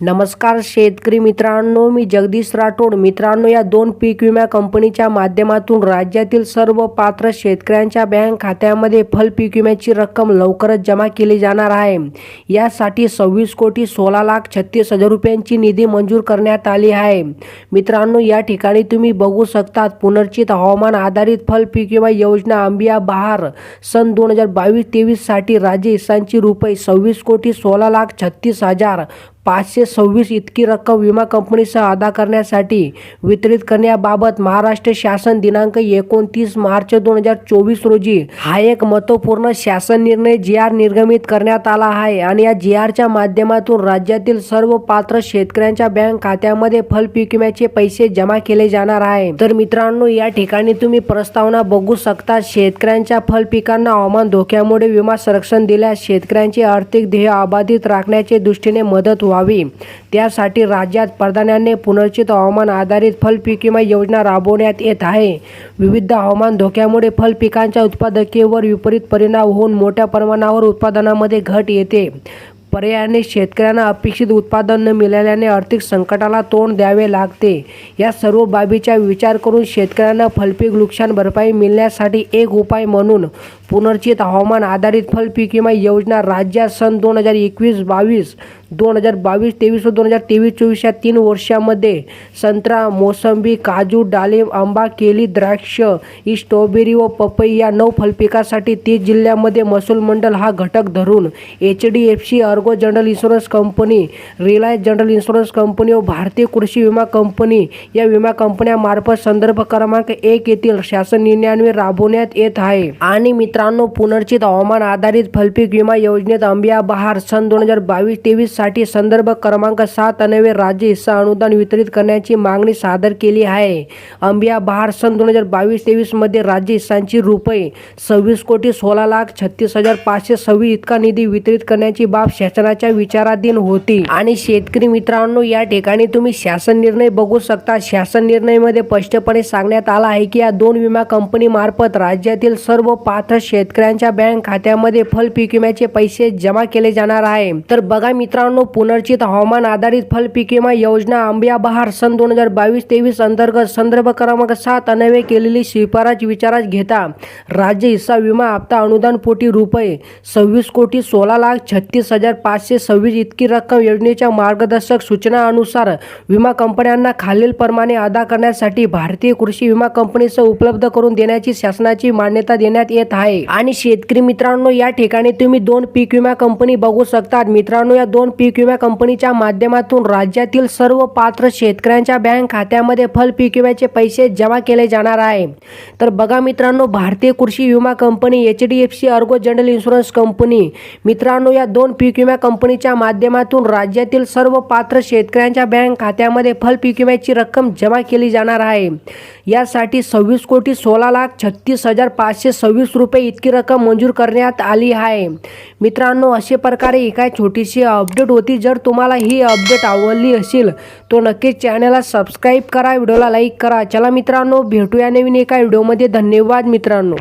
नमस्कार शेतकरी मित्रांनो मी जगदीश राठोड. मित्रांनो या दोन पीक विमा कंपनीच्या माध्यमातून राज्यातील सर्व पात्र शेतकऱ्यांच्या बँक खात्यामध्ये फल पीक विम्याची रक्कम लवकरच जमा केली जाणार आहे. यासाठी सव्वीस कोटी सोळा लाख छत्तीस हजार रुपयांची निधी मंजूर करण्यात आली आहे. मित्रांनो या ठिकाणी तुम्ही बघू शकतात पुनर्चित हवामान आधारित फल पीक विमा योजना आंबिया बहार. सन दोन हजार बावीस तेवीससाठी राज्य हिस्सांची रुपये सव्वीस कोटी सोळा लाख छत्तीस हजार पाचशे सव्वीस इतकी रक्कम विमा कंपनीसह अदा करण्यासाठी वितरित करण्याबाबत महाराष्ट्र शासन दिनांक एकोणतीस मार्च दोन हजार चोवीस रोजी हा एक महत्त्वपूर्ण शासन निर्णय जी आर निर्गमित करण्यात आला आहे आणि या जी आरच्या माध्यमातून राज्यातील सर्व पात्र शेतकऱ्यांच्या बँक खात्यामध्ये फल पीक विम्याचे पैसे जमा केले जाणार आहे. तर मित्रांनो या ठिकाणी तुम्ही प्रस्तावना बघू शकता शेतकऱ्यांच्या फल पिकांना हवामान धोक्यामुळे विमा संरक्षण दिल्यास शेतकऱ्यांचे आर्थिक ध्येय अबाधित राखण्याचे दृष्टीने मदत व्हावी. त्यासाठी राज्यात प्राधान्याने पुनर्चित हवामान आधारित फल विमा योजना राबवण्यात येत आहे. विविध हवामान धोक्यामुळे फलपिकांच्या उत्पादकीवर विपरीत परिणाम होऊन मोठ्या प्रमाणावर उत्पादनामध्ये घट येते. पर्यायाने शेतकऱ्यांना अपेक्षित उत्पादन न मिळाल्याने आर्थिक संकटाला तोंड द्यावे लागते. या सर्व बाबीचा विचार करून शेतकऱ्यांना फलपीक नुकसान भरपाई मिळण्यासाठी एक उपाय म्हणून पुनर्चित हवामान आधारित फलपीक विमा योजना राज्यात सन दोन हजार एकवीस बावीस दोन हजार बावीस तेवीस व दोन हजार तेवीस चोवीस या तीन वर्षामध्ये संत्रा मोसंबी काजू डाळिंब आंबा केली द्राक्ष ही स्ट्रॉबेरी व पपई या नऊ फलपिकासाठी तीस जिल्ह्यामध्ये महसूल मंडळ हा घटक धरून H D F C ergo general insurance company Reliance general insurance company व भारतीय कृषी विमा कंपनी या विमा कंपन्यामार्फत संदर्भ क्रमांक एक येथील शासन निर्णयान्वये राबवण्यात येत आहे. आणि मित्रांनो पुनर्चित हवामान आधारित फलपीक विमा योजनेत अंबिया बहार सन दोन हजार बावीस तेवीस साठी संदर्भ क्रमांक सात अनवे राज्य हिस्सा अनुदान वितरित करण्याची मागणी सादर केली आहे. अंबिया बहार सन दोन हजार बावीस तेवीसमध्ये राज्य हिस्सांची रुपये सव्वीस कोटी सोळा लाख छत्तीस हजार पाचशे सव्वीस इतका निधी वितरित करण्याची बाब शासनाच्या विचाराधीन होती. आणि शेतकरी मित्रांनो या ठिकाणी तुम्ही शासन निर्णय बघू शकता. शासन निर्णयमध्ये स्पष्टपणे सांगण्यात आला आहे की या दोन विमा कंपनी मार्फत राज्यातील सर्व पात्र शेतकऱ्यांच्या बँक खात्यामध्ये फल पीक विम्याचे पैसे जमा केले जाणार आहे. तर बघा मित्रांनो पुनर्चित हवामान आधारित फल पीक विमा योजना आंबिया बहार सन दोन हजार बावीस तेवीस अंतर्गत संदर्भ क्रमांक सात अन्वये केलेली शिफारस विचारात घेता राज्य हिस्सा विमा हप्ता अनुदान पोटी रुपये सव्वीस कोटी सोळा लाख छत्तीस हजार पाचशे सव्वीस इतकी रक्कम योजनेच्या मार्गदर्शक सूचनानुसार विमा कंपन्यांना खालीलप्रमाणे अदा करण्यासाठी भारतीय कृषी विमा कंपनीसह उपलब्ध करून देण्याची शासनाची मान्यता देण्यात येत आहे. आणि शेतकरी मित्रांनो या ठिकाणी तुम्ही दोन पीक विमा कंपनी बघू शकतात. मित्रांनो या दोन पीक विमा कंपनीच्या माध्यमातून राज्यातील सर्व पात्र शेतकऱ्यांच्या बँक खात्यामध्ये फल पीक विम्याचे पैसे जमा केले जाणार आहे. तर बघा मित्रांनो भारतीय कृषी विमा company H D F C Ergo general insurance company मित्रांनो या दोन पीक विमा कंपनीच्या माध्यमातून राज्यातील सर्व पात्र शेतकऱ्यांच्या बँक खात्यामध्ये फल पीक विम्याची रक्कम जमा केली जाणार आहे. यासाठी सव्वीस कोटी सोळा लाख छत्तीस हजार पाचशे सव्वीस रुपये इतकी रक्कम मंजूर करण्यात आली आहे. मित्रांनो अशा प्रकारे एका छोटीशी अपडेट अपडेट होती. जर तुम्हाला ही अपडेट आवडली असेल तो नक्कीच चॅनलला सबस्क्राईब करा. व्हिडिओला लाईक करा. चला मित्रांनो भेटूया नवीन एका व्हिडिओमध्ये धन्यवाद मित्रांनो.